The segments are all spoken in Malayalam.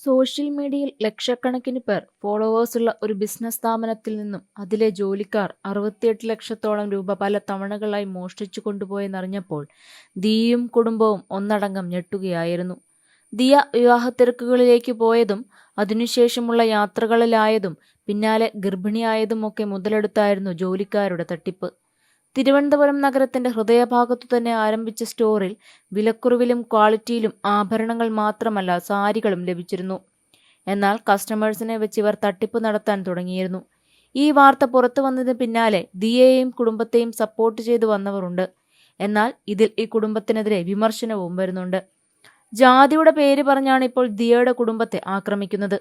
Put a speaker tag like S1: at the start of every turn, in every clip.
S1: സോഷ്യൽ മീഡിയയിൽ ലക്ഷക്കണക്കിന് പേർ ഫോളോവേഴ്സുള്ള ഒരു ബിസിനസ് സ്ഥാപനത്തിൽ നിന്നും അതിലെ ജോലിക്കാർ അറുപത്തിയെട്ട് ലക്ഷത്തോളം രൂപ പല തവണകളായി മോഷ്ടിച്ചു കൊണ്ടുപോയെന്നറിഞ്ഞപ്പോൾ ദിയയും കുടുംബവും ഒന്നടങ്കം ഞെട്ടുകയായിരുന്നു. ദിയ വിവാഹ വിവാഹത്തിരക്കുകളിലേക്ക് പോയതും അതിനുശേഷമുള്ള യാത്രകളിലായതും പിന്നാലെ ഗർഭിണിയായതുമൊക്കെ മുതലെടുത്തായിരുന്നു ജോലിക്കാരുടെ തട്ടിപ്പ്. തിരുവനന്തപുരം നഗരത്തിന്റെ ഹൃദയഭാഗത്തു തന്നെ ആരംഭിച്ച സ്റ്റോറിൽ വിലക്കുറവിലും ക്വാളിറ്റിയിലും ആഭരണങ്ങൾ മാത്രമല്ല സാരികളും ലഭിച്ചിരുന്നു. എന്നാൽ കസ്റ്റമേഴ്സിനെ വെച്ച് ഇവർ തട്ടിപ്പ് നടത്താൻ തുടങ്ങിയിരുന്നു. ഈ വാർത്ത പുറത്തു വന്നതിന് പിന്നാലെ ദിയയെയും കുടുംബത്തെയും സപ്പോർട്ട് ചെയ്തു വന്നവരുണ്ട്. എന്നാൽ ഇതിൽ ഈ കുടുംബത്തിനെതിരെ വിമർശനവും വരുന്നുണ്ട്. ജാതിയുടെ പേര് പറഞ്ഞാണ് ഇപ്പോൾ ദിയയുടെ കുടുംബത്തെ ആക്രമിക്കുന്നത്.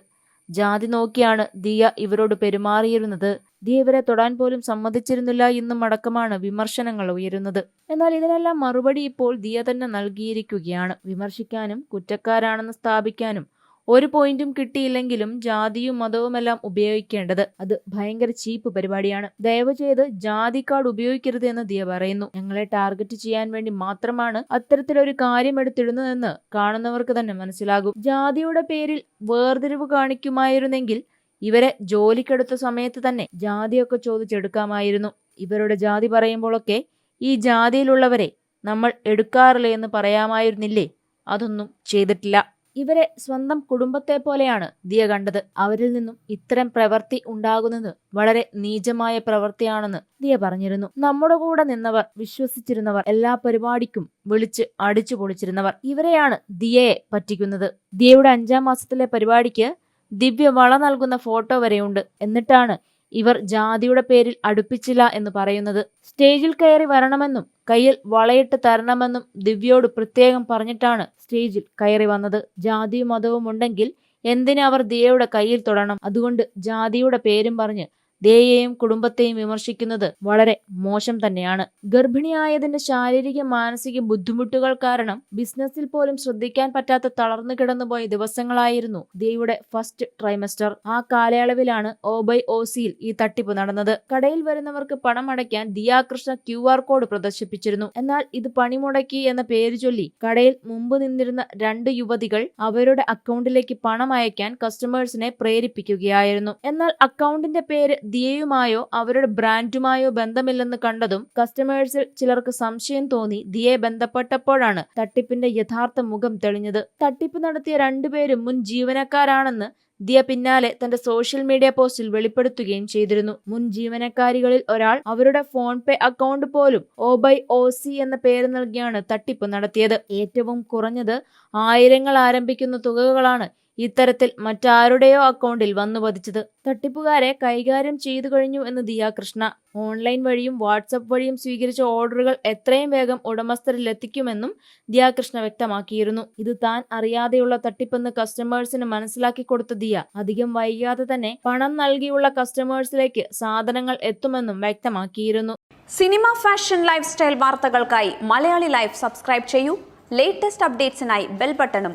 S1: ജാതി നോക്കിയാണ് ദിയ ഇവരോട് പെരുമാറിയിരുന്നത്. ദിയ ഇവരെ തൊടാൻ പോലും സമ്മതിച്ചിരുന്നില്ല എന്നും അടക്കമാണ് വിമർശനങ്ങൾ ഉയരുന്നത്. എന്നാൽ ഇതിനെല്ലാം മറുപടി ഇപ്പോൾ ദിയ തന്നെ നൽകിയിരിക്കുകയാണ്. വിമർശിക്കാനും കുറ്റക്കാരാണെന്ന് സ്ഥാപിക്കാനും ഒരു പോയിന്റും കിട്ടിയില്ലെങ്കിലും ജാതിയും മതവുമെല്ലാം ഉപയോഗിക്കേണ്ടത് അത് ഭയങ്കര ചീപ്പ് പരിപാടിയാണ്. ദയവ് ചെയ്ത് ജാതി കാർഡ് ഉപയോഗിക്കരുത് എന്ന് ദിയ പറയുന്നു. ഞങ്ങളെ ടാർഗറ്റ് ചെയ്യാൻ വേണ്ടി മാത്രമാണ് അത്തരത്തിലൊരു കാര്യം എടുത്തിടുന്നതെന്ന് കാണുന്നവർക്ക് തന്നെ മനസ്സിലാകും. ജാതിയുടെ പേരിൽ വേർതിരിവ് കാണിക്കുമായിരുന്നെങ്കിൽ ഇവരെ ജോലിക്കെടുത്ത സമയത്ത് തന്നെ ജാതിയൊക്കെ ചോദിച്ചെടുക്കാമായിരുന്നു. ഇവരുടെ ജാതി പറയുമ്പോഴൊക്കെ ഈ ജാതിയിലുള്ളവരെ നമ്മൾ എടുക്കാറില്ല എന്ന് പറയാമായിരുന്നില്ലേ? അതൊന്നും ചെയ്തിട്ടില്ല. ഇവരെ സ്വന്തം കുടുംബത്തെ പോലെയാണ് ദിയ കണ്ടത്. അവരിൽ നിന്നും ഇത്തരം പ്രവൃത്തി ഉണ്ടാകുന്നത് വളരെ നീചമായ പ്രവൃത്തിയാണെന്ന് ദിയ പറഞ്ഞിരുന്നു. നമ്മുടെ കൂടെ നിന്നവർ വിശ്വസിച്ചിരുന്നവർ എല്ലാ പരിപാടിക്കും വിളിച്ച് അടിച്ചു പൊളിച്ചിരുന്നവർ ഇവരെയാണ് ദിയയെ പറ്റിക്കുന്നത്. ദിയയുടെ അഞ്ചാം മാസത്തിലെ പരിപാടിക്ക് ദിവ്യ വള നൽകുന്ന ഫോട്ടോ വരെയുണ്ട്. എന്നിട്ടാണ് ഇവർ ജാതിയുടെ പേരിൽ അടുപ്പിച്ചില്ല എന്ന് പറയുന്നത്. സ്റ്റേജിൽ കയറി വരണമെന്നും കയ്യിൽ വളയിട്ട് തരണമെന്നും ദിവ്യയോട് പ്രത്യേകം പറഞ്ഞിട്ടാണ് സ്റ്റേജിൽ കയറി വന്നത്. ജാതിയും മതവും ഉണ്ടെങ്കിൽ എന്തിനവർ ദിയയുടെ കയ്യിൽ തൊടണം? അതുകൊണ്ട് ജാതിയുടെ പേരും പറഞ്ഞ് ദേയെയും കുടുംബത്തെയും വിമർശിക്കുന്നത് വളരെ മോശം തന്നെയാണ്. ഗർഭിണിയായതിന്റെ ശാരീരിക മാനസിക ബുദ്ധിമുട്ടുകൾ കാരണം ബിസിനസ്സിൽ പോലും ശ്രദ്ധിക്കാൻ പറ്റാത്ത തളർന്നു കിടന്നുപോയ ദിവസങ്ങളായിരുന്നു ദേയുടെ ഫസ്റ്റ് ട്രൈമസ്റ്റർ ആ കാലയളവിലാണ് ഓബൈ ഓസിയിൽ ഈ തട്ടിപ്പ് നടന്നത്. കടയിൽ വരുന്നവർക്ക് പണം അടയ്ക്കാൻ ദിയാകൃഷ്ണ ക്യു ആർ കോഡ് പ്രദർശിപ്പിച്ചിരുന്നു. എന്നാൽ ഇത് പണിമുടക്കി എന്ന പേര് ചൊല്ലി കടയിൽ മുമ്പ് നിന്നിരുന്ന രണ്ട് യുവതികൾ അവരുടെ അക്കൗണ്ടിലേക്ക് പണം അയക്കാൻ കസ്റ്റമേഴ്സിനെ പ്രേരിപ്പിക്കുകയായിരുന്നു. എന്നാൽ അക്കൗണ്ടിന്റെ പേര് ദിയയുമായോ അവരുടെ ബ്രാൻഡുമായോ ബന്ധമില്ലെന്ന് കണ്ടതും കസ്റ്റമേഴ്സിൽ ചിലർക്ക് സംശയം തോന്നി ദിയെ ബന്ധപ്പെട്ടപ്പോഴാണ് തട്ടിപ്പിന്റെ യഥാർത്ഥ മുഖം തെളിഞ്ഞത്. തട്ടിപ്പ് നടത്തിയ രണ്ടുപേരും മുൻ ജീവനക്കാരാണെന്ന് ദിയ പിന്നാലെ തന്റെ സോഷ്യൽ മീഡിയ പോസ്റ്റിൽ വെളിപ്പെടുത്തുകയും ചെയ്തിരുന്നു. മുൻ ജീവനക്കാരികളിൽ ഒരാൾ അവരുടെ ഫോൺ പേ അക്കൗണ്ട് പോലും ഒ ബൈ ഒ സി എന്ന പേര് നൽകിയാണ് തട്ടിപ്പ് നടത്തിയത്. ഏറ്റവും കുറഞ്ഞത് ആയിരങ്ങൾ ആരംഭിക്കുന്ന തുകകളാണ് ഇത്തരത്തിൽ മറ്റാരുടെയോ അക്കൗണ്ടിൽ വന്നു പതിച്ചത് തട്ടിപ്പുകാരെ കൈകാര്യം ചെയ്തു കഴിഞ്ഞു എന്ന് ദിയ കൃഷ്ണ ഓൺലൈൻ വഴിയും വാട്സപ്പ് വഴിയും സ്വീകരിച്ച ഓർഡറുകൾ എത്രയും വേഗം ഉടമസ്ഥരിൽ എത്തിക്കുമെന്നും ദിയാകൃഷ്ണ വ്യക്തമാക്കിയിരുന്നു. ഇത് താൻ അറിയാതെയുള്ള തട്ടിപ്പെന്ന് കസ്റ്റമേഴ്സിന് മനസ്സിലാക്കി കൊടുത്ത ദിയ അധികം വൈകാതെ തന്നെ പണം നൽകിയുള്ള കസ്റ്റമേഴ്സിലേക്ക് സാധനങ്ങൾ എത്തുമെന്നും വ്യക്തമാക്കിയിരുന്നു.
S2: സിനിമ ഫാഷൻ ലൈഫ് സ്റ്റൈൽ വാർത്തകൾക്കായി മലയാളി ലൈഫ് സബ്സ്ക്രൈബ് ചെയ്യൂ. ലേറ്റസ്റ്റ് അപ്ഡേറ്റ്സിനായി ബെൽ ബട്ടണും